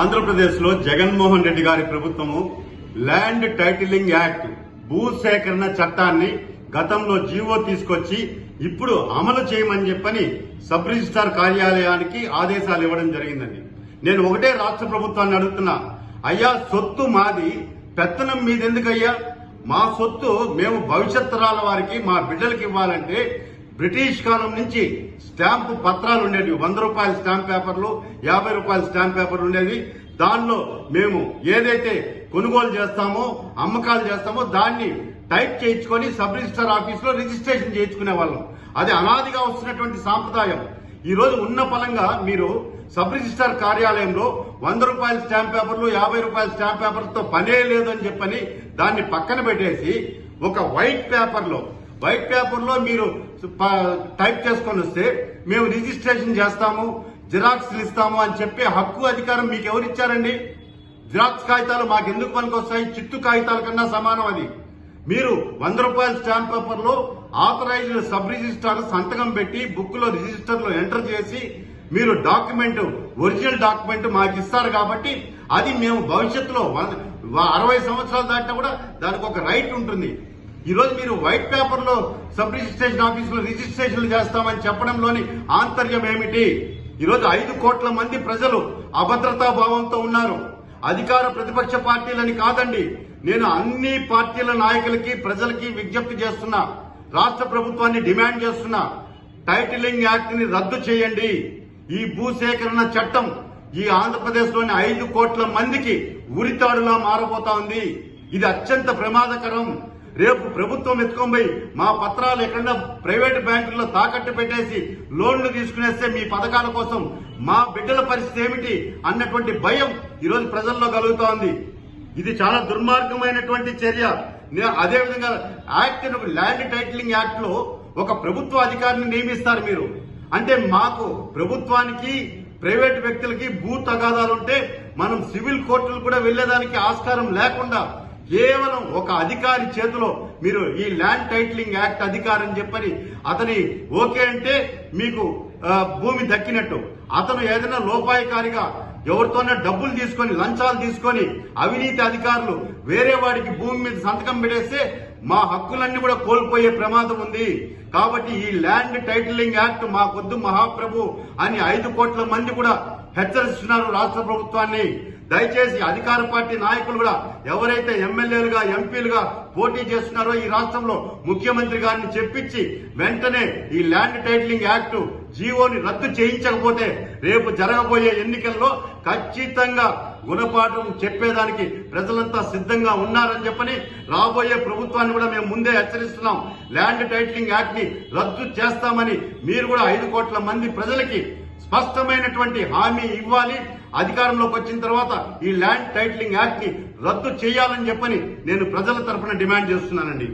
ఆంధ్రప్రదేశ్లో జగన్మోహన్ రెడ్డి గారి ప్రభుత్వము ల్యాండ్ టైటిలింగ్ యాక్ట్ భూసేకరణ చట్టాన్ని గతంలో జీవో తీసుకొచ్చి ఇప్పుడు అమలు చేయమని చెప్పని సబ్ రిజిస్టార్ కార్యాలయానికి ఆదేశాలు ఇవ్వడం జరిగిందండి. నేను ఒకటే రాష్ట్ర ప్రభుత్వాన్ని అడుగుతున్నా. అయ్యా సొత్తు మాది. పెత్తనం మీదెందుకయ్యా? మా సొత్తు మేము భవిష్యత్ తరాల వారికి మా బిడ్డలకి ఇవ్వాలంటే బ్రిటిష్ కాలం నుంచి స్టాంపు పత్రాలు ఉండేవి. వంద రూపాయల స్టాంప్ పేపర్లు యాభై రూపాయల స్టాంప్ పేపర్లు ఉండేవి. దానిలో మేము ఏదైతే కొనుగోలు చేస్తామో అమ్మకాలు చేస్తామో దాన్ని టైప్ చేయించుకొని సబ్ రిజిస్టర్ ఆఫీస్లో రిజిస్ట్రేషన్ చేయించుకునే వాళ్ళం. అది అనాదిగా వస్తున్నటువంటి సాంప్రదాయం. ఈ రోజు ఉన్న పలంగా మీరు సబ్ రిజిస్టార్ కార్యాలయంలో వంద రూపాయల స్టాంప్ పేపర్లు యాభై రూపాయల స్టాంప్ పేపర్లతో పనే లేదని చెప్పని దాన్ని పక్కన పెట్టేసి ఒక వైట్ పేపర్లో వైట్ పేపర్లో మీరు టైప్ చేసుకొని వస్తే మేము రిజిస్ట్రేషన్ చేస్తాము జిరాక్స్ ఇస్తాము అని చెప్పే హక్కు అధికారం మీకు ఎవరిచ్చారండి జిరాక్స్ కాగితాలు మాకు ఎందుకు పనికొస్తాయి? చిట్టు కాగితాల కన్నా సమానం అది. మీరు వంద రూపాయల స్టాంప్ పేపర్లో ఆథరైజ్డ్ సబ్ రిజిస్ట్రార్ సంతకం పెట్టి బుక్లో రిజిస్టర్లో ఎంటర్ చేసి మీరు డాక్యుమెంట్ ఒరిజినల్ డాక్యుమెంట్ మాకు ఇస్తారు కాబట్టి అది మేము భవిష్యత్తులో అరవై సంవత్సరాలు దాటినా కూడా దానికి ఒక రైట్ ఉంటుంది. ఈరోజు మీరు వైట్ పేపర్లో సబ్ రిజిస్ట్రేషన్ ఆఫీస్లో రిజిస్ట్రేషన్లు చేస్తామని చెప్పడంలోని ఆంతర్యం ఏమిటి? ఈరోజు ఐదు కోట్ల మంది ప్రజలు అభద్రతా భావంతో ఉన్నారు. అధికార ప్రతిపక్ష పార్టీలని కాదండి నేను అన్ని పార్టీల నాయకులకి ప్రజలకి విజ్ఞప్తి చేస్తున్నా. రాష్ట్ర ప్రభుత్వాన్ని డిమాండ్ చేస్తున్నా. టైటిలింగ్ యాక్ట్ని రద్దు చేయండి. ఈ భూసేకరణ చట్టం ఈ ఆంధ్రప్రదేశ్లోని ఐదు కోట్ల మందికి ఉరితాడులా మారబోతా ఉంది. ఇది అత్యంత ప్రమాదకరం. రేపు ప్రభుత్వం ఎత్తుకొని మా పత్రాలు ఎక్కడ ప్రైవేట్ బ్యాంకుల్లో తాకట్టు పెట్టేసి లోన్లు తీసుకునేస్తే మీ పథకాల కోసం మా బిడ్డల పరిస్థితి ఏమిటి అన్నటువంటి భయం ఈరోజు ప్రజల్లో కలుగుతోంది. ఇది చాలా దుర్మార్గమైనటువంటి చర్య. నే- అదేవిధంగా యాక్ట్ ల్యాండ్ టైటిలింగ్ యాక్ట్లో ఒక ప్రభుత్వ అధికారిని నియమిస్తారు మీరు. అంటే మాకు ప్రభుత్వానికి ప్రైవేట్ వ్యక్తులకి భూ తగాదాలుంటే మనం సివిల్ కోర్టులు కూడా వెళ్ళేదానికి ఆస్కారం లేకుండా కేవలం ఒక అధికారి చేతిలో మీరు ఈ ల్యాండ్ టైటిలింగ్ యాక్ట్ అధికారం చెప్పని అతని ఓకే అంటే మీకు భూమి దక్కినట్టు. అతను ఏదైనా లోపాయకారిగా ఎవరితోనే డబ్బులు తీసుకొని లంచాలు తీసుకొని అవినీతి అధికారులు వేరే వాడికి భూమి మీద సంతకం పెడేస్తే మా హక్కులన్నీ కూడా కోల్పోయే ప్రమాదం ఉంది. కాబట్టి ఈ ల్యాండ్ టైటిలింగ్ యాక్ట్ మాకొద్దు మహాప్రభు అని ఐదు కోట్ల మంది కూడా హెచ్చరిస్తున్నారు రాష్ట్ర ప్రభుత్వాన్ని. దయచేసి అధికార పార్టీ నాయకులు కూడా ఎవరైతే ఎమ్మెల్యేలుగా ఎంపీలుగా పోటీ చేస్తున్నారో ఈ రాష్ట్రంలో ముఖ్యమంత్రి గారిని చెప్పించి వెంటనే ఈ ల్యాండ్ టైటిలింగ్ యాక్ట్ జీవోని రద్దు చేయించకపోతే రేపు జరగబోయే ఎన్నికల్లో ఖచ్చితంగా గుణపాఠం చెప్పేదానికి ప్రజలంతా సిద్ధంగా ఉన్నారని చెప్పని రాబోయే ప్రభుత్వాన్ని కూడా మేము ముందే హెచ్చరిస్తున్నాం. ల్యాండ్ టైటిలింగ్ యాక్ట్ని రద్దు చేస్తామని మీరు కూడా ఐదు కోట్ల మంది ప్రజలకి స్పష్టమైనటువంటి హామీ ఇవ్వాలి. అధికారంలోకి వచ్చిన తర్వాత ఈ ల్యాండ్ టైటిలింగ్ యాక్ట్ని రద్దు చేయాలని చెప్పని నేను ప్రజల తరఫున డిమాండ్ చేస్తున్నానండి.